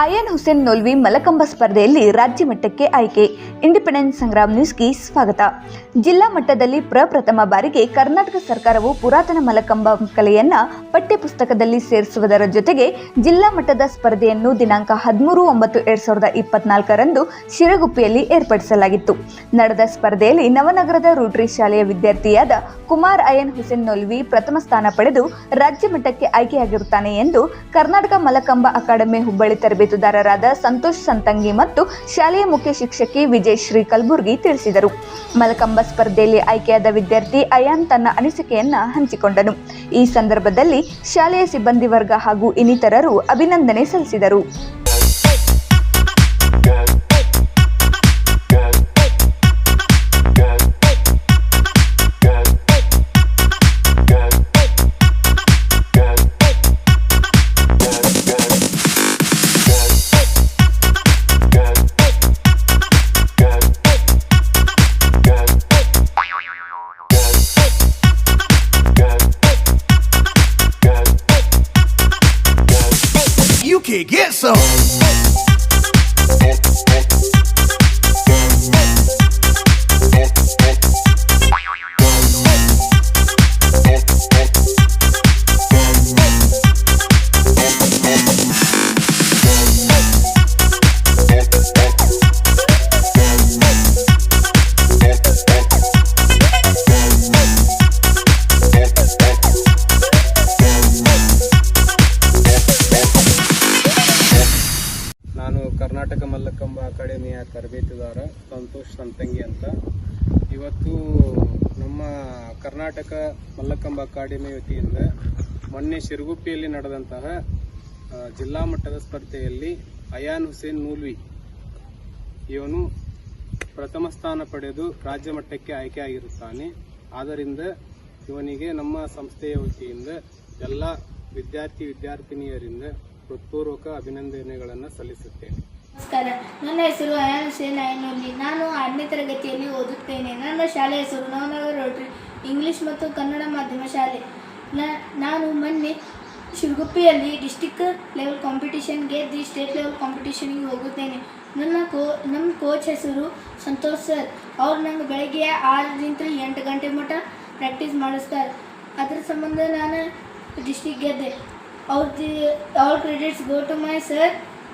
Iron Hussain ನೋಲ್ವಿ ಮಲಕಂಬ ಸ್ಪರ್ಧೆಯಲ್ಲಿ ರಾಜ್ಯ ಮಟ್ಟಕ್ಕೆ ಆಯ್ಕೆ. ಇಂಡಿಪೆಂಡೆನ್ಸ್ ಸಂಗ್ರಾಮ್ ನ್ಯೂಸ್ಗೆ ಸ್ವಾಗತ. ಜಿಲ್ಲಾ ಮಟ್ಟದಲ್ಲಿ ಪ್ರಪ್ರಥಮ ಬಾರಿಗೆ ಕರ್ನಾಟಕ ಸರ್ಕಾರವು ಪುರಾತನ ಮಲಕಂಬ ಕಲೆಯನ್ನ ಪಠ್ಯಪುಸ್ತಕದಲ್ಲಿ ಸೇರಿಸುವುದರ ಜೊತೆಗೆ ಜಿಲ್ಲಾ ಮಟ್ಟದ ಸ್ಪರ್ಧೆಯನ್ನು ದಿನಾಂಕ ಹದಿಮೂರು ಒಂಬತ್ತು ಎರಡ್ ಸಾವಿರದ ಇಪ್ಪತ್ನಾಲ್ಕರಂದು ಶಿರಗುಪ್ಪಿಯಲ್ಲಿ ಏರ್ಪಡಿಸಲಾಗಿತ್ತು. ನಡೆದ ಸ್ಪರ್ಧೆಯಲ್ಲಿ ನವನಗರದ ರೂಟ್ರಿ ಶಾಲೆಯ ವಿದ್ಯಾರ್ಥಿಯಾದ ಕುಮಾರ್ ಅಯನ್ ಹುಸೇನ್ ನೋಲ್ವಿ ಪ್ರಥಮ ಸ್ಥಾನ ಪಡೆದು ರಾಜ್ಯ ಮಟ್ಟಕ್ಕೆ ಆಯ್ಕೆಯಾಗಿರುತ್ತಾನೆ ಎಂದು ಕರ್ನಾಟಕ ಮಲಕಂಬ ಅಕಾಡೆಮಿ ಹುಬ್ಬಳ್ಳಿ ತರಬೇತುದಾರರಾದ ಸಂತೋಷ್ ಸಂತಂಗಿ ಮತ್ತು ಶಾಲೆಯ ಮುಖ್ಯ ಶಿಕ್ಷಕಿ ವಿಜಯ್ ಶ್ರೀ ಕಲ್ಬುರ್ಗಿ ತಿಳಿಸಿದರು. ಮಲಕಂಬ ಸ್ಪರ್ಧೆಯಲ್ಲಿ ಆಯ್ಕೆಯಾದ ವಿದ್ಯಾರ್ಥಿ ಅಯಾನ್ ತನ್ನ ಅನಿಸಿಕೆಯನ್ನ ಹಂಚಿಕೊಂಡನು. ಈ ಸಂದರ್ಭದಲ್ಲಿ ಶಾಲೆಯ ಸಿಬ್ಬಂದಿ ವರ್ಗ ಹಾಗೂ ಇನ್ನಿತರರು ಅಭಿನಂದನೆ ಸಲ್ಲಿಸಿದರು. You can get some. Karnataka mallakhamb ಅಕಾಡೆಮಿಯ ತರಬೇತುದಾರ ಸಂತೋಷ್ ಸಂತಂಗಿ ಅಂತ. ಇವತ್ತು ನಮ್ಮ ಕರ್ನಾಟಕ ಮಲ್ಲಕಂಬ ಅಕಾಡೆಮಿ ವತಿಯಿಂದ ಮೊನ್ನೆ ಶಿರಗುಪ್ಪಿಯಲ್ಲಿ ನಡೆದಂತಹ ಜಿಲ್ಲಾ ಮಟ್ಟದ ಸ್ಪರ್ಧೆಯಲ್ಲಿ ಅಯಾನ್ ಹುಸೇನ್ ನೂಲ್ವಿ ಇವನು ಪ್ರಥಮ ಸ್ಥಾನ ಪಡೆದು ರಾಜ್ಯ ಮಟ್ಟಕ್ಕೆ ಆಯ್ಕೆಯಾಗಿರುತ್ತಾನೆ ಆದ್ದರಿಂದ ಇವನಿಗೆ ನಮ್ಮ ಸಂಸ್ಥೆಯ ವತಿಯಿಂದ ಎಲ್ಲ ವಿದ್ಯಾರ್ಥಿ ವಿದ್ಯಾರ್ಥಿನಿಯರಿಂದ ಹೃತ್ಪೂರ್ವಕ ಅಭಿನಂದನೆಗಳನ್ನು ಸಲ್ಲಿಸುತ್ತೇನೆ. ನಮಸ್ಕಾರ. ನನ್ನ ಹೆಸರು ಅಯಾನ್ ಸೇನ್ ಅಯ್ಯನೂರ್ಲಿ ನಾನು ಆರನೇ ತರಗತಿಯಲ್ಲಿ ಓದುತ್ತೇನೆ. ನನ್ನ ಶಾಲೆ ಹೆಸರು ನವನಗರ ರೋಟ್ರಿ, ಇಂಗ್ಲಿಷ್ ಮತ್ತು ಕನ್ನಡ ಮಾಧ್ಯಮ ಶಾಲೆ. ನಾನು ಮೊನ್ನೆ ಶಿರಗುಪ್ಪಿಯಲ್ಲಿ ಡಿಸ್ಟಿಕ್ ಲೆವೆಲ್ ಕಾಂಪಿಟೇಷನ್ ಗೆದ್ದು ಸ್ಟೇಟ್ ಲೆವೆಲ್ ಕಾಂಪಿಟೇಷನ್ಗೆ ಹೋಗುತ್ತೇನೆ. ನನ್ನ ಕೋ ನಮ್ಮ ಕೋಚ್ ಹೆಸರು ಸಂತೋಷ್ ಸರ್. ಅವ್ರು ನಂಗೆ ಬೆಳಗ್ಗೆ ಆರರಿಂದ ಎಂಟು ಗಂಟೆ ಮಟ್ಟ ಪ್ರಾಕ್ಟೀಸ್ ಮಾಡಿಸ್ತಾರೆ. ಅದ್ರ ಸಂಬಂಧ ನಾನು ಡಿಸ್ಟಿಕ್ ಗೆದ್ದೆ. ಅವ್ರದ್ದು all credits go to my sir.